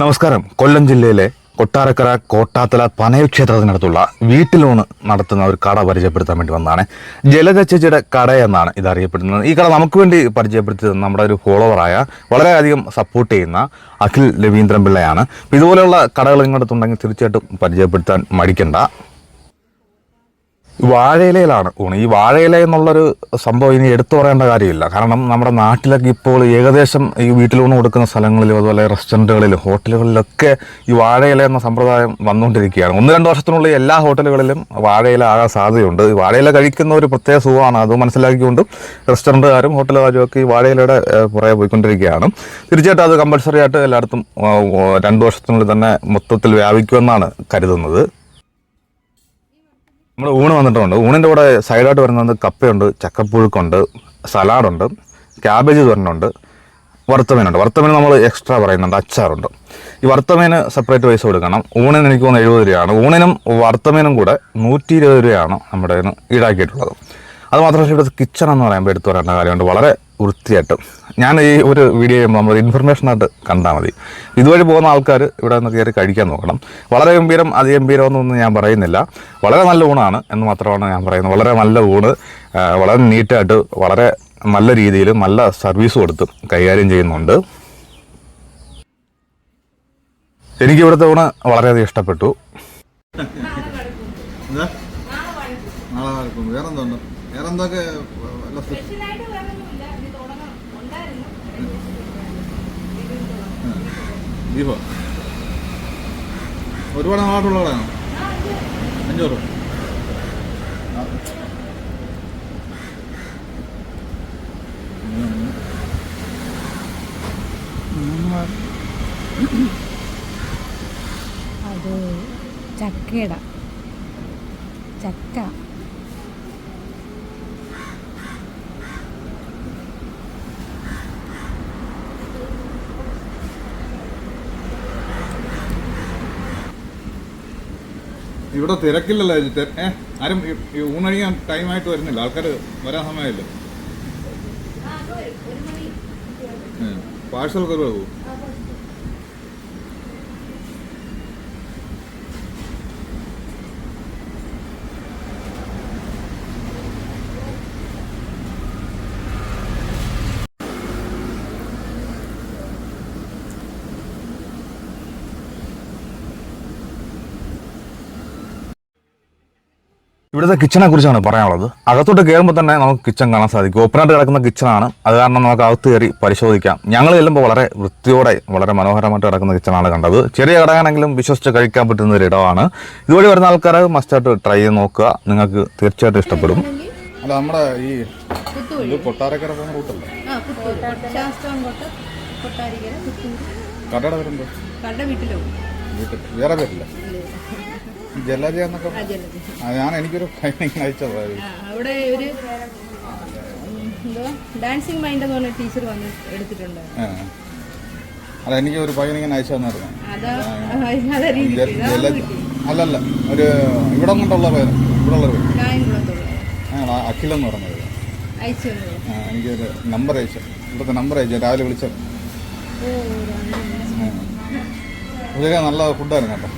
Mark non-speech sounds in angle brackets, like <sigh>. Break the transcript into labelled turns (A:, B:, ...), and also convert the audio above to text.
A: നമസ്കാരം. കൊല്ലം ജില്ലയിലെ കൊട്ടാരക്കര കോട്ടാത്തല പനയ ക്ഷേത്രത്തിനടുത്തുള്ള വീട്ടിലൂണ് നടത്തുന്ന ഒരു കട പരിചയപ്പെടുത്താൻ വേണ്ടി വന്നതാണ്. ജലജ ചേച്ചിയുടെ കട എന്നാണ് ഇത് അറിയപ്പെടുന്നത് ഈ കട നമുക്ക് വേണ്ടി പരിചയപ്പെടുത്തിയത് നമ്മുടെ ഒരു ഫോളോവറായ വളരെയധികം സപ്പോർട്ട് ചെയ്യുന്ന അഖിൽ രവീന്ദ്രൻ പിള്ളയാണ്. ഇതുപോലെയുള്ള കടകൾ നിങ്ങളുടെ ഉണ്ടെങ്കിൽ തീർച്ചയായിട്ടും പരിചയപ്പെടുത്താൻ മടിക്കണ്ട. വാഴയിലയിലാണ് ഊണ്. ഈ വാഴയില എന്നുള്ളൊരു സംഭവം ഇനി എടുത്തു പറയേണ്ട കാര്യമില്ല. കാരണം നമ്മുടെ നാട്ടിലൊക്കെ ഇപ്പോൾ ഏകദേശം ഈ വീട്ടിലൂണ് കൊടുക്കുന്ന സ്ഥലങ്ങളിലും അതുപോലെ റെസ്റ്റോറന്റുകളിലും ഹോട്ടലുകളിലൊക്കെ ഈ വാഴയില എന്ന സമ്പ്രദായം വന്നുകൊണ്ടിരിക്കുകയാണ്. ഒന്ന് രണ്ട് വർഷത്തിനുള്ളിൽ എല്ലാ ഹോട്ടലുകളിലും വാഴയില ആകാൻ സാധ്യതയുണ്ട്. വാഴയില കഴിക്കുന്ന ഒരു പ്രത്യേക സുഖമാണ്. അത് മനസ്സിലാക്കിക്കൊണ്ട് റെസ്റ്റോറന്റുകാരും ഹോട്ടലുകാരും ഒക്കെ ഈ വാഴയിലയുടെ പുറകെ പോയിക്കൊണ്ടിരിക്കുകയാണ്. തീർച്ചയായിട്ടും അത് കമ്പൽസറി ആയിട്ട് എല്ലായിടത്തും രണ്ട് വർഷത്തിനുള്ളിൽ തന്നെ മൊത്തത്തിൽ വ്യാപിക്കുമെന്നാണ് കരുതുന്നത്. നമ്മൾ ഊണ് വന്നിട്ടുണ്ട്. ഊണിന്റെ കൂടെ സൈഡായിട്ട് വരുന്നത് കപ്പയുണ്ട് ചക്കപ്പുഴുക്കുണ്ട് സലാഡുണ്ട് ക്യാബേജ് തോരനുണ്ട് വറുത്തമീനുണ്ട്. വറുത്തമീൻ നമ്മൾ എക്സ്ട്രാ പറയുന്നുണ്ട് അച്ചാറുണ്ട്. ഈ വറുത്തമീന് സെപ്പറേറ്റ് പൈസ കൊടുക്കണം. ഊണിന് എനിക്ക് തോന്നുന്നു എഴുപത് രൂപയാണ്. ഊണിനും വറുത്തമീനും കൂടെ നൂറ്റി ഇരുപത് രൂപയാണ് നമ്മുടെ ഈടാക്കിയിട്ടുള്ളത്. അത് മാത്രമല്ല ഇവിടുത്തെ കിച്ചൺ എന്ന് പറയുമ്പോൾ എടുത്തു പറയേണ്ട കാര്യമുണ്ട്. വളരെ വൃത്തിയായിട്ട്. ഞാൻ ഈ ഒരു വീഡിയോ ചെയ്യുമ്പോൾ നമ്മൾ ഇൻഫർമേഷനായിട്ട് കണ്ടാൽ മതി. ഇതുവഴി പോകുന്ന ആൾക്കാർ ഇവിടെ നിന്ന് കയറി കഴിക്കാൻ നോക്കണം. വളരെ ഗംഭീരം അതിഗംഭീരം എന്നൊന്നും ഞാൻ പറയുന്നില്ല. വളരെ നല്ല ഊണാണ് എന്ന് മാത്രമാണ് ഞാൻ പറയുന്നത്. വളരെ നല്ല ഊണ് വളരെ നീറ്റായിട്ട് വളരെ നല്ല രീതിയിൽ നല്ല സർവീസ് കൊടുത്ത് കൈകാര്യം ചെയ്യുന്നുണ്ട്. എനിക്ക് ഇവിടുത്തെ ഊണ് വളരെയധികം ഇഷ്ടപ്പെട്ടു. <laughs>
B: വേറെന്തോ വേറെ എന്തൊക്കെ ബീഫോ? ഒരുപാട് നാളായിട്ടുള്ളതാണോ അഞ്ഞൂറ്.
C: അത് ചക്കയുടെ. ചക്ക.
B: ഇവിടെ തിരക്കില്ലല്ലോ ഇത് തെ- ഏ ആരും ഊണഴിയാൻ ടൈമായിട്ട് വരുന്നില്ല. ആൾക്കാർ വരാൻ സമയമില്ല പാഴ്സൽ കുറവ് പോകും
A: ഇവിടുത്തെ കിച്ചണെ കുറിച്ചാണ് പറയാനുള്ളത്. അകത്തോട്ട് കയറുമ്പോൾ തന്നെ നമുക്ക് കിച്ചൺ കാണാൻ സാധിക്കും. ഓപ്പൺ ആയിട്ട് കിടക്കുന്ന കിച്ചണാണ് അത് കാരണം നമുക്ക് അകത്ത് കയറി പരിശോധിക്കാം. ഞങ്ങൾ ചെല്ലുമ്പോൾ വളരെ വൃത്തിയോടെ വളരെ മനോഹരമായിട്ട് കിടക്കുന്ന കിച്ചണാണ് കണ്ടത്. ചെറിയ കടയാണെങ്കിലും വിശ്വസിച്ച് കഴിക്കാൻ പറ്റുന്ന ഒരു ഇടമാണ്. ഇതുവഴി വരുന്ന ആൾക്കാർ മസ്റ്റായിട്ട് ട്രൈ ചെയ്ത് നോക്കുക. നിങ്ങൾക്ക് തീർച്ചയായിട്ടും ഇഷ്ടപ്പെടും.
B: അല്ല നമ്മുടെ ഈ ഇത് കൊട്ടാരക്കര പോകുന്ന റൂട്ടല്ലേ കടയുടെ വീട്ടിൽ വേറെ പേരില്ല? ജലജ എന്നൊക്കെ ഞാൻ എനിക്കൊരു അയച്ചതായിരുന്നു
C: അവിടെ ഒരു ഡാൻസിങ് മൈൻഡ് എന്ന് പറഞ്ഞ ടീച്ചർ വന്ന് എടുത്തിട്ടുണ്ട്.
B: അല്ല എനിക്ക് ഒരു പയ്യനിങ്ങനെ അയച്ചു തന്നായിരുന്നു. അല്ലല്ല ഒരു ഇവിടെ കൊണ്ടുള്ള പേര് ഇവിടെ ഉള്ള പേര്. അഖിൽ എന്ന് ആ, എനിക്കൊരു നമ്പർ അയച്ചു. ഇവിടുത്തെ നമ്പർ അയച്ചു. രാവിലെ വിളിച്ചത്.
C: ഓ
B: നല്ല ഫുഡായിരുന്നു കേട്ടോ.